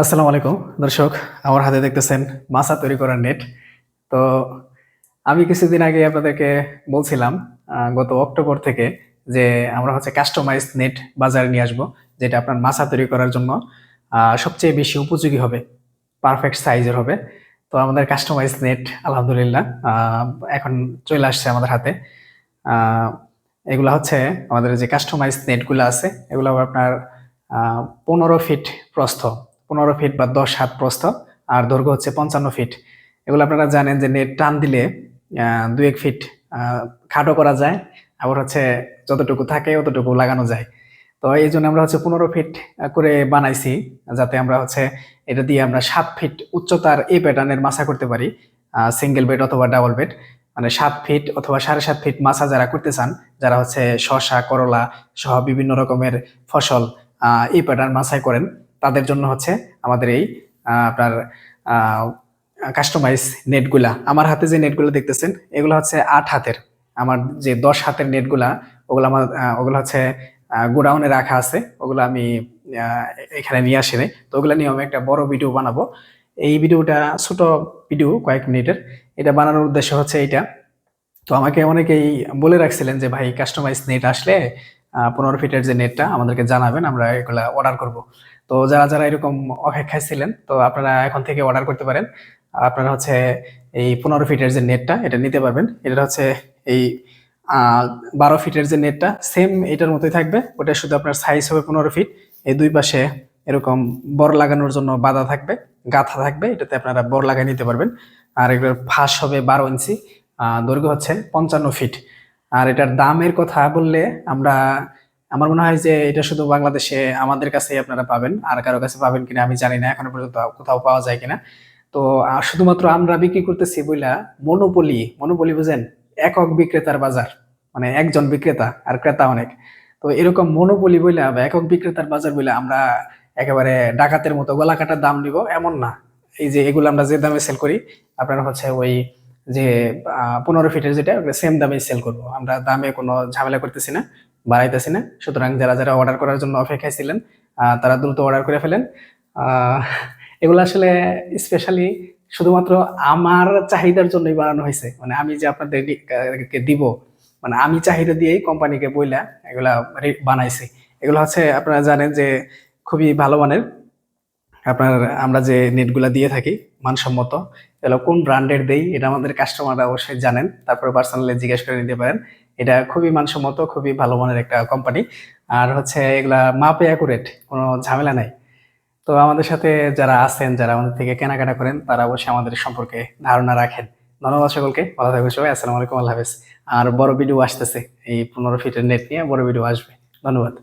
আসসালামু আলাইকুম। দর্শক, আমার হাতে দেখতেছেন মাছা তৈরি করার নেট তো আমি কিছুদিন আগে আপনাদেরকে বলছিলাম গত অক্টোবর থেকে যে আমরা হচ্ছে কাস্টমাইজ নেট বাজারে নিয়ে আসব, যেটা আপনার মাছা তৈরি করার জন্য সবচেয়ে বেশি উপযোগী হবে পারফেক্ট সাইজের হবে। তো আমাদের কাস্টমাইজ নেট আলহামদুলিল্লাহ এখন চলে আসছে আমাদের হাতে। এগুলা হচ্ছে আমাদের যে কাস্টমাইজ নেটগুলো আছে এগুলো আপনার পনেরো ফিট প্রস্থ। পনেরো ফিট বা দশ হাত প্রস্থ, আর দৈর্ঘ্য হচ্ছে পঞ্চান্ন ফিট এগুলো আপনারা জানেন যে নেট টান দিলে দু এক ফিট খাটো করা যায়, আবার হচ্ছে যতটুকু থাকে অতটুকু লাগানো যায়। তো এই জন্য আমরা হচ্ছে পনেরো ফিট করে বানাইছি, যাতে আমরা হচ্ছে এটা দিয়ে আমরা সাত ফিট উচ্চতার এই প্যাটার্নের মাছা করতে পারি সিঙ্গেল বেড অথবা ডাবল বেড মানে সাত ফিট অথবা সাড়ে সাত ফিট মাছা যারা করতে চান, যারা হচ্ছে শসা, করলা সহ বিভিন্ন রকমের ফসল এই প্যাটার্ন মাছাই করেন। তাদের জন্য হচ্ছে আমাদের এই আপনার কাস্টমাইজ নেটগুলা আমার হাতে যে নেটগুলো দেখতেছেন, এগুলো হচ্ছে আট হাতের। আমার যে দশ হাতের নেটগুলা ওগুলো আমার ওগুলো হচ্ছে গোডাউনে রাখা আছে। ওগুলো আমি এখানে নিয়ে আসি নাই। তো ওগুলো নিয়ে আমি একটা বড় ভিডিও বানাবো। এই ভিডিওটা ছোট ভিডিও, কয়েক মিনিটের। এটা বানানোর উদ্দেশ্য হচ্ছে এইটা। তো আমাকে অনেকেই বলে রাখছিলেন যে, ভাই কাস্টমাইজ নেট আসলে পনেরো ফিটের যে নেটটা আমাদেরকে জানাবেন, আমরা এগুলা অর্ডার করব। তো যারা যারা এরকম অপেক্ষায় ছিলেন, তো আপনারা এখন থেকে অর্ডার করতে পারেন। আপনারা হচ্ছে এই পনেরো ফিটের যে নেটটা এটা নিতে পারবেন। এটা হচ্ছে এই বারো ফিটের যে নেটটা সেম এটার মতোই থাকবে। ওটা শুধু আপনার সাইজ হবে পনেরো ফিট এই দুই পাশে এরকম বর লাগানোর জন্য বাধা থাকবে, গাথা থাকবে। এটাতে আপনারা বর লাগাই নিতে পারবেন। আর এগুলোর ফাঁস হবে বারো ইঞ্চি দৈর্ঘ্য হচ্ছে পঞ্চান্ন ফিট আর এটার দামের কথা বললে আমরা আমার মনে হয় যে এটা শুধু বাংলাদেশে, আমাদের কাছেই আপনারা পাবেন। আর কারও কাছে পাবেন কিনা আমি জানি না, এখনও পর্যন্ত কোথাও পাওয়া যায় কিনা। তো শুধুমাত্র আমরা বিক্রি করতেছি বইলা মনোপলি মনোপলি বুঝেন? একক বিক্রেতার বাজার মানে একজন বিক্রেতা আর ক্রেতা অনেক। তো এরকম মনোপলি বইলা বা একক বিক্রেতার বাজার বইলা আমরা একেবারে ডাকাতের মতো গলা কাটার দাম নিব, এমন না। এই যে এগুলো আমরা যে দামে সেল করি, আপনারা হচ্ছে ওই যে পনেরো ফিটের যেটা, সেম দামে সেল করব। আমরা দামে কোনো ঝামেলা করতেছি না। বাড়াইতেছি না। সুতরাং যারা যারা অর্ডার করার জন্য অপেক্ষায় ছিলেন তারা দ্রুত অর্ডার করে ফেলেন। এগুলো আসলে স্পেশালি শুধুমাত্র আমার চাহিদার জন্যই বানানো হয়েছে। মানে আমি যে আপনাদেরকে দিব মানে আমি চাহিদা দিয়েই কোম্পানিকে বইলা এগুলা বানাইছি। এগুলো হচ্ছে আপনারা জানেন যে খুবই ভালো মানের। আপনার আমরা যে নেটগুলা দিয়ে থাকি, মানসম্মত, এগুলো কোন ব্র্যান্ডের দেই, এটা আমাদের কাস্টমাররা অবশ্যই জানেন। তারপরে পার্সোনালি জিজ্ঞেস করে নিতে পারেন। এটা খুবই মানসম্মত, খুবই ভালো মানের একটা কোম্পানি আর হচ্ছে এগুলা মাপে অ্যাকুরেট কোনো ঝামেলা নাই। তো আমাদের সাথে যারা আছেন, যারা আমাদের থেকে কেনাকাটা করেন, তারা অবশ্যই আমাদের সম্পর্কে ধারণা রাখেন। ধন্যবাদ সকলকে, ভালো থাকবেন সবাই, আসসালামু আলাইকুম, আল্লাহ হাফেজ। আর বড় ভিডিও আসতেছে, এই পনেরো ফিটের নেট নিয়ে বড় ভিডিও আসবে। ধন্যবাদ।